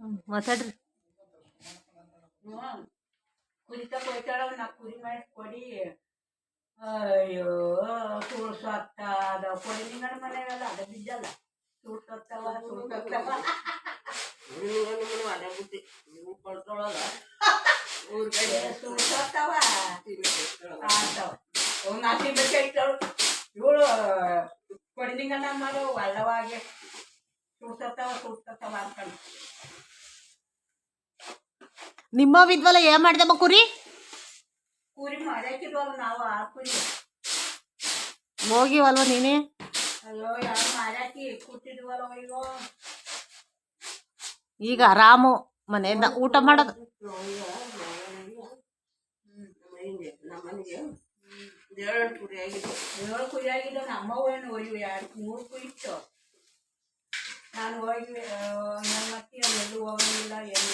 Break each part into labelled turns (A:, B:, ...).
A: ಹ್ಮ್, ಮಾತಾಡ್ರಿ.
B: ಕುರಿತ ಕೊಯ್ತಾಳ ನಾ ಕುರಿ ಮಾಡಿ ಕೊಡಿ. ಅಯ್ಯೋ ಅತ್ತ ಅದ. ಕೊಡಿ ನಿಂಗನ ಮನೆಗಲ್ಲ ಅದ ಬಿದ್ದಲ್ಲ ಸೂಡ್ಸತ್ತವ ಸೂಡ್ಸತ್ತವ
C: ಅದ ಬುದ್ಧಿ. ನೀವು ಕೊಡ್ಕೊಳ್ಳೋದ ಊರ್ ಕಡೆ ತಿನ್ನಿಸ್ಕೊಳ್ಳೋದು.
B: ಆಡ್ತಾವ ಅವ್ನು ನಾಟಿ ಬೇಕಾಯ್ತವಳು ಇವಳು ಕೊಡಿ ನಿಂಗನ ಮಾಡೋ ಒಳ್ಳವಾಗಿ. ಸೂಡ್ಸತ್ತವ ಸೂಡ್ಸತ್ತವ ಅನ್ಕೊಂಡು
A: ನಿಮ್ಮ ವಿದ್ವಲ್ಲ ಏನ್ ಮಾಡ್ದಮ್ಮ ಕುರಿ?
B: ಕುರಿ ಮಾಡಾಕಿದ್ವಲ್ಲ ನಾವು ಆ ಕುರಿ.
A: ಹೋಗಿವಲ್ವ ನೀನೇ?
B: ಅಯ್ಯೋ ಯಾರು ಮಾರಾಕಿ ಕೂತಿದ್ವಲ್ಲ ಅಯ್ಯೋ
A: ಈಗ ಆರಾಮು ಮನೆಯಿಂದ ಊಟ ಮಾಡೋದು.
C: ಹಿಂಗೆ ನಮ್ಮ ಮನೆಗೆ ದೇವರನ್ ಪುರಿ ಆಗಿದೆ
B: ಏಳು ಕುರಿ ಆಗಿದ್ದು ನಮ್ಮ ಏನು ಒಯ್ಯು? ಎರಡು ಮೂರು ಕುರಿ ಇತ್ತು. ನಾನು ಹೋಗಿ ನನ್ನ ಮತ್ತೆ ಎಲ್ಲೂ ಹೋಗಂಗಿಲ್ಲ ಏನಿಲ್ಲ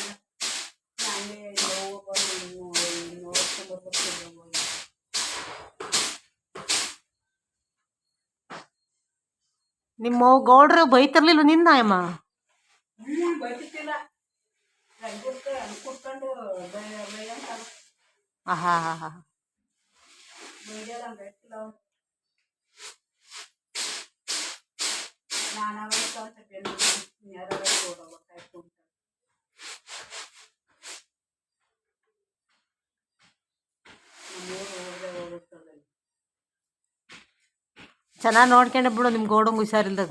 A: ನಿಮ್ಮ ಗೌಡ್ರು ಬೈತಿರ್ಲಿಲ್ಲ ನಿನ್ನ ಅಮ್ಮ
B: ಹ್ಞೂ ಬೈತಿಲ್ಲ ರಂಗುಡ್ಕ ಅನ್ಕೊಟ್ಕೊಂಡು ಬೈ ಬೈಯಂತ
A: ಆಹಾ ಹಾ ಹಾ
B: ಬೈಯಲ್ಲ ಬೈತಿಲ್ಲ ಅವ್ನು ನಾನು ಅವತ್ತು ಅಂತ ಬೆನ್ನು ಯಾರು
A: ಚೆನ್ನಾಗಿ ನೋಡ್ಕೊಂಡೆ ಬಿಡು ನಿಮ್ಮ ಗೋಡಂಗ ಹುಷಾರಿಲ್ದಾಗ.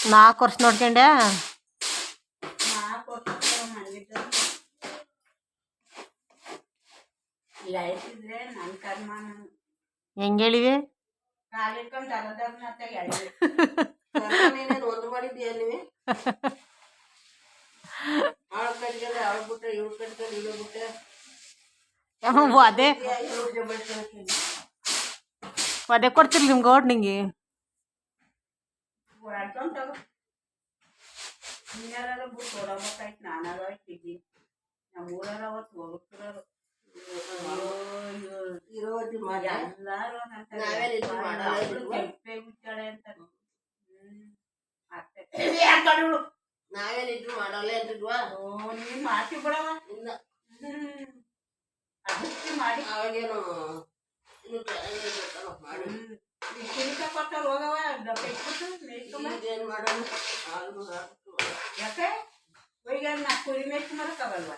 A: ನಾಲ್ಕು ವರ್ಷ ನೋಡ್ಕೊಂಡೆ. ಹೆಂಗೆ ಹೇಳಿವೆ
B: ಕಾಲಿಟ್ಕೊಂಡು
C: ಒಂದು ಮಾಡಿದ್ದೀಯ ನೀವೇ ಆಳ ಕಟ್ಗೆಲ್ಲ ಆಳ ಬಿಟ್ಟೆ ಇವ್ರ ಕಟ್ಕೊಂಡು ಇವ್ರ ಬಿಟ್ಟೆ
A: ಹ್ಞೂ ಅದೇ
C: ಇವ್ರಿಗೆ ಬಡ್ಕೊಳ್ತೀನಿ
A: ಅದೇ ಕೊಡ್ತಿರ್ಲಿ ನಿಮ್ಮ ಗೌಡ್ ನಿಂಗೆ
B: ಓಡಾಡ್ಕೊಂಡು ತಗೋ ಇನ್ಯಾರು ಬಿಟ್ಟು ಓಡೋಗ್ಬೇಕಾಯ್ತು ನಾನಾಗ ಹೋಗ್ತಿದ್ದಿ ನಮ್ಮ ಊರಾಗ ಅವತ್ತು ಹೋಗ್ತಿರೋರು
C: ಇರೋ ಮಾಡಿ
B: ಎಲ್ಲಾರು
C: ನಾವೇನ್ ಇದು ಮಾಡಲ್ಲ ಇಲ್ವಾ?
B: ಕೆಂಪೆ ಮುಚ್ಚಾಳೆ ಅಂತ ಹ್ಮ್. ಅಷ್ಟೇ
C: ನಾವೇನಿದ್ರು ಮಾಡಲ್ಲ ಅಂತಿದ್ವಾ
B: ನೀನ್ ಮಾಡ್ತಿ ಬಿಡವ ಇಲ್ಲ ಅದಕ್ಕೆ ಮಾಡಿ ಕುರಿಕ ಕೊಟ್ಟಾರ ಹೋಗವ
C: ಈಗೇನ್ ಮಾಡೋಣ.
B: ಯಾಕೆ ಈಗ ನಾ ಕುರಿ ಮೇಯ್ಕೊಂಬರಕ್ಕಾಗಲ್ವ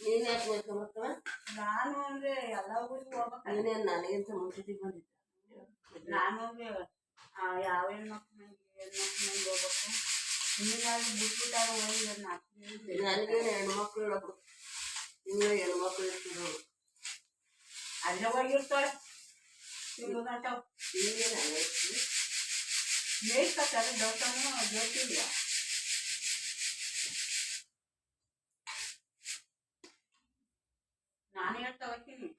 C: ನೀನ್ ಯಾಕೆ ಮಾಡ್ಕೊಂಬರ್ತವ
B: ನಾನು ಅಂದ್ರೆ ಎಲ್ಲ ಊರಿಗೆ ಹೋಗ್ಬೇಕು.
C: ನೀನೇನ್ ನನಗಿಂತ ಮುಂಚಿಗೆ ಬಂದಿದ್ದ
B: ನಾನು ಯಾವ ಹೆಣ್ಮಕ್ಳು ಹೆಣ್ಮಕ್ಳು ಹೋಗ್ಬೇಕು? ನೀನಾದ್ರು ಬಿಟ್ಬಿಟ್ಟಾಗ ಹೋಗಿ
C: ನನಗೇನು ಹೆಣ್ಮಕ್ಳು ಹೇಳಕ್ರು ನಿಮ್ಗೆ ಹೆಣ್ಮಕ್ಳು ಇರ್ತಿದ್ರು
B: ಅಲ್ಲೇ ಹೋಗಿರ್ತಾಳೆ ತಿಂಗಳಗಂಟ
C: ಈಗೇನು
B: ಮೇಯ್ಸ್ಕೊತಾರೆ ದೋಸನು ಗೊತ್ತಿಲ್ಲ ನಾನು ಹೇಳ್ತಾ ಹೋಗ್ತೀನಿ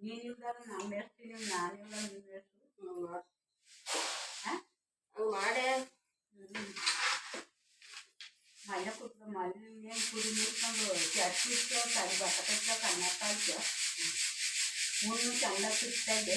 B: ನೀನು ಇಲ್ದಾರ ನಾನು ಮೇಯಿಸ್ತೀನಿ ನಾನಿಲ್ಲ ನೀನು ಮೇಯಿಸು ಹಾಂ
C: ಹಂಗೆ ಮಾಡೇ
B: ಮನೆ ಕೂತ್ಕೊಂಡು ಮನೆ ಏನು ಕುಡಿ ಮುಟ್ಕೊಂಡು ಚಟ್ಟಿ ಇಟ್ಟು ಕರಿ ಬಟ್ಟ ಕಟ್ಟ ಕನ್ನಡ ಇತ್ತು ಮುನ್ನು ಚಂದ ತಿರ್ತಾ ಇದ್ದೆ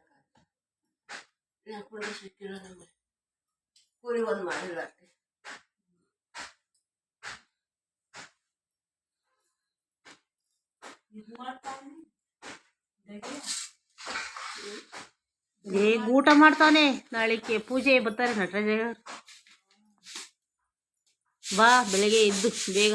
C: ಕುರಿ ಸಿಕ್ಕಿಲ್ಲ ನಮಗೆ ಕುರಿ ಒಂದು ಮಾಡಿಲ್ಲ ಅಷ್ಟೇ.
A: ಈಗ ಊಟ ಮಾಡ್ತಾನೆ ನಾಳೆಗೆ ಪೂಜೆ ಬರ್ತಾರೆ ನಟರಾಜ ಬಾ ಬೆಳಿಗ್ಗೆ ಎದ್ದು ಬೇಗ.